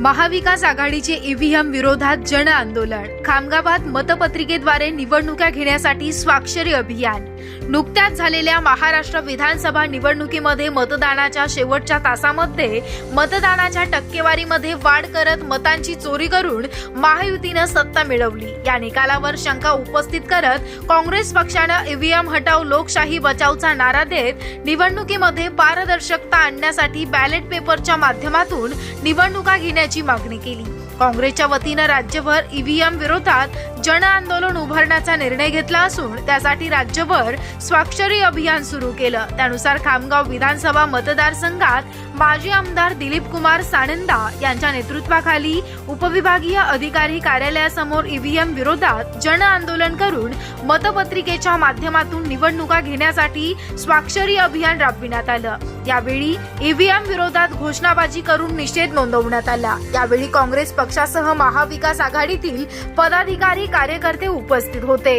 महाविकास आघाडीचे ईव्हीएम विरोधात जन आंदोलन. खामगावात मतपत्रिकेद्वारे निवडणुका घेण्यासाठी स्वाक्षरी अभियान. नुकत्याच झालेल्या महाराष्ट्र विधानसभा निवडणुकीमध्ये मतदानाच्या शेवटच्या तासामध्ये मतदानाच्या टक्केवारीमध्ये वाढ करत मतांची चोरी करून महायुतीनं सत्ता मिळवली. या निकालावर शंका उपस्थित करत काँग्रेस पक्षानं ईव्हीएम हटाव लोकशाही बचावचा नारा देत निवडणुकीमध्ये पारदर्शकता आणण्यासाठी बॅलेट पेपरच्या माध्यमातून निवडणुका घेण्याची मागणी केली. काँग्रेसच्या वतीनं राज्यभर ईव्हीएम विरोधात जन आंदोलन उभारण्याचा निर्णय घेतला असून त्यासाठी राज्यभर स्वाक्षरी अभियान सुरू केलं. त्यानुसार खामगाव विधानसभा मतदारसंघात माजी आमदार दिलीप कुमार सानंदा यांच्या नेतृत्वाखाली उपविभागीय अधिकारी कार्यालयासमोर ईव्हीएम विरोधात जन आंदोलन करून मतपत्रिकेच्या माध्यमातून निवडणुका घेण्यासाठी स्वाक्षरी अभियान राबविण्यात आलं. यावेळी ईव्हीएम विरोधात घोषणाबाजी करून निषेध नोंदवण्यात आला. यावेळी काँग्रेस पक्षासह महाविकास आघाडीतील पदाधिकारी कार्यकर्ते उपस्थित होते.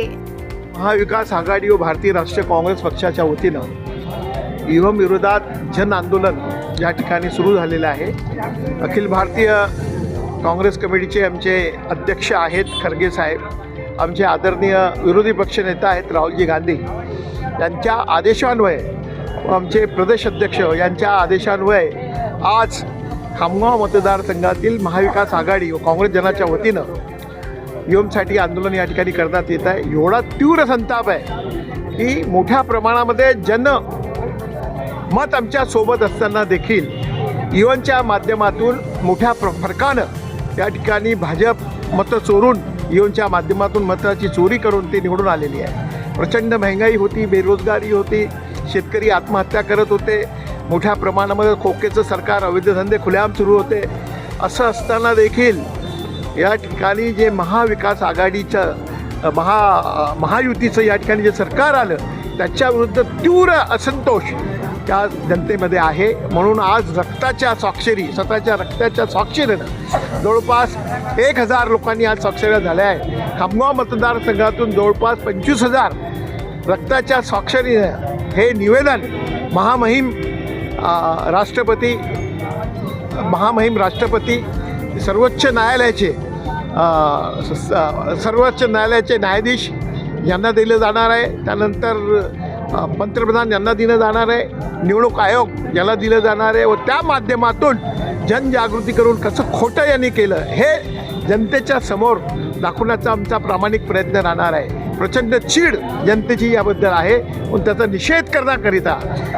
महाविकास आघाडी व भारतीय राष्ट्रीय काँग्रेस पक्षाच्या वतीनं ईव्हीएम विरोधात जन आंदोलन या ठिकाणी सुरू झालेलं आहे. अखिल भारतीय काँग्रेस कमिटीचे आमचे अध्यक्ष आहेत खरगे साहेब आमचे आदरणीय विरोधी पक्षनेता आहेत राहुलजी गांधी. यांच्या आदेशान्वये आमचे प्रदेश अध्यक्ष यांच्या आदेशान्वये आज खामगाव मतदारसंघातील महाविकास आघाडी व काँग्रेस जनाच्या वतीनं योमसाठी आंदोलन या ठिकाणी करण्यात येत आहे. एवढा तीव्र संताप आहे की मोठ्या प्रमाणामध्ये जन मत आमच्यासोबत असताना देखील युवनच्या माध्यमातून मोठ्या प्र फरकानं या ठिकाणी भाजप मतं चोरून युवनच्या माध्यमातून मताची चोरी करून ती निवडून आलेली आहे. प्रचंड महागाई होती बेरोजगारी होती. शेतकरी आत्महत्या करत होते. मोठ्या प्रमाणामध्ये खोकेचं सरकार अवैध धंदे खुलेआम सुरू होते. असं असताना देखील या ठिकाणी जे महाविकास आघाडीचं महा महायुतीचं या ठिकाणी जे सरकार आलं त्याच्याविरुद्ध तीव्र असंतोष त्या जनतेमध्ये आहे. म्हणून आज रक्ताच्या स्वाक्षरी स्वतःच्या रक्ताच्या स्वाक्षरीनं जवळपास एक हजार लोकांनी आज स्वाक्षऱ्या झाल्या आहेत. खामगाव मतदारसंघातून जवळपास पंचवीस हजार रक्ताच्या स्वाक्षरीनं हे निवेदन महामहिम राष्ट्रपती महामहिम राष्ट्रपती सर्वोच्च न्यायालयाचे स- स- सर्वोच्च न्यायालयाचे न्यायाधीश यांना दिलं जाणार आहे. त्यानंतर पंतप्रधान यांना दिलं जाणार आहे. निवडणूक आयोग याला दिलं जाणार आहे व त्या माध्यमातून जनजागृती करून कसं खोटं यांनी केलं हे जनतेच्या समोर दाखवण्याचा आमचा प्रामाणिक प्रयत्न राहणार आहे. प्रचंड चीड जनतेची याबद्दल आहे. पण त्याचा निषेध करण्याकरिता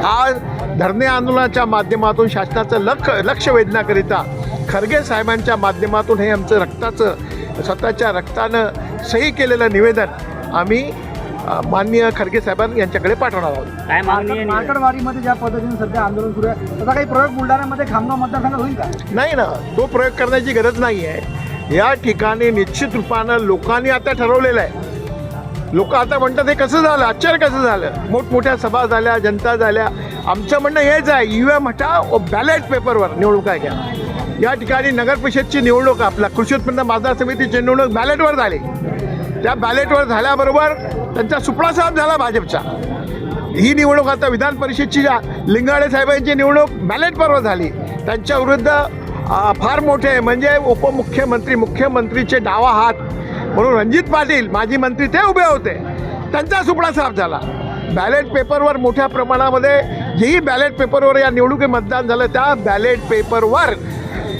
आज धरणे आंदोलनाच्या माध्यमातून शासनाचं लक्ष लक्ष वेधण्याकरिता खरगे साहेबांच्या माध्यमातून हे आमचं रक्ताचं स्वतःच्या रक्तानं सही केलेलं निवेदन आम्ही माननीय खरगे साहेबां यांच्याकडे पाठवणार आहोत. काय मागणी आहे? ज्या पद्धतीने सध्या आंदोलन सुरू आहे त्याचा काही प्रयोग बुलढाण्यामध्ये खामगाव मतदारसंघात होईल का? नाही ना तो प्रयोग करण्याची गरज नाही आहे. या ठिकाणी निश्चित रूपानं लोकांनी आता ठरवलेलं आहे. लोक आता म्हणतात हे कसं झालं? आश्चर्य कसं झालं? मोठमोठ्या सभा झाल्या जनता झाल्या. आमचं म्हणणं हेच आहे यू एम हटा व बॅलेट पेपरवर निवडणुका घ्या या ठिकाणी नगर परिषदची निवडणूक आपला कृषी उत्पन्न बाजार समितीची निवडणूक बॅलेटवर झाली. त्या बॅलेटवर झाल्याबरोबर त्यांचा सुपडा साहेब झाला भाजपचा. ही निवडणूक आता विधान परिषदची ज्या लिंगाडे साहेबांची निवडणूक बॅलेट पर्व झाली. त्यांच्या विरुद्ध फार मोठे म्हणजे उपमुख्यमंत्री मुख्यमंत्रीचे डावा हात म्हणून रणजित पाटील माजी मंत्री ते उभे होते. त्यांचा सुपडा साफ झाला. बॅलेट पेपरवर मोठ्या प्रमाणामध्ये जेही बॅलेट पेपरवर या निवडणुकीत मतदान झालं त्या बॅलेट पेपरवर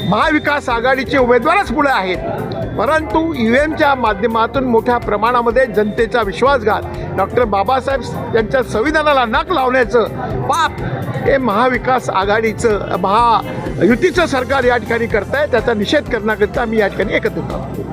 महाविकास आघाडीचे उमेदवारच पुढे आहेत. परंतु ई एमच्या माध्यमातून मोठ्या प्रमाणामध्ये जनतेचा विश्वासघात. डॉक्टर बाबासाहेब यांच्या संविधानाला नाक लावण्याचं पाप हे महाविकास आघाडीचं महायुतीचं सरकार या ठिकाणी करत आहे त्याचा निषेध करण्याकरिता मी या ठिकाणी एकत्रित आहोत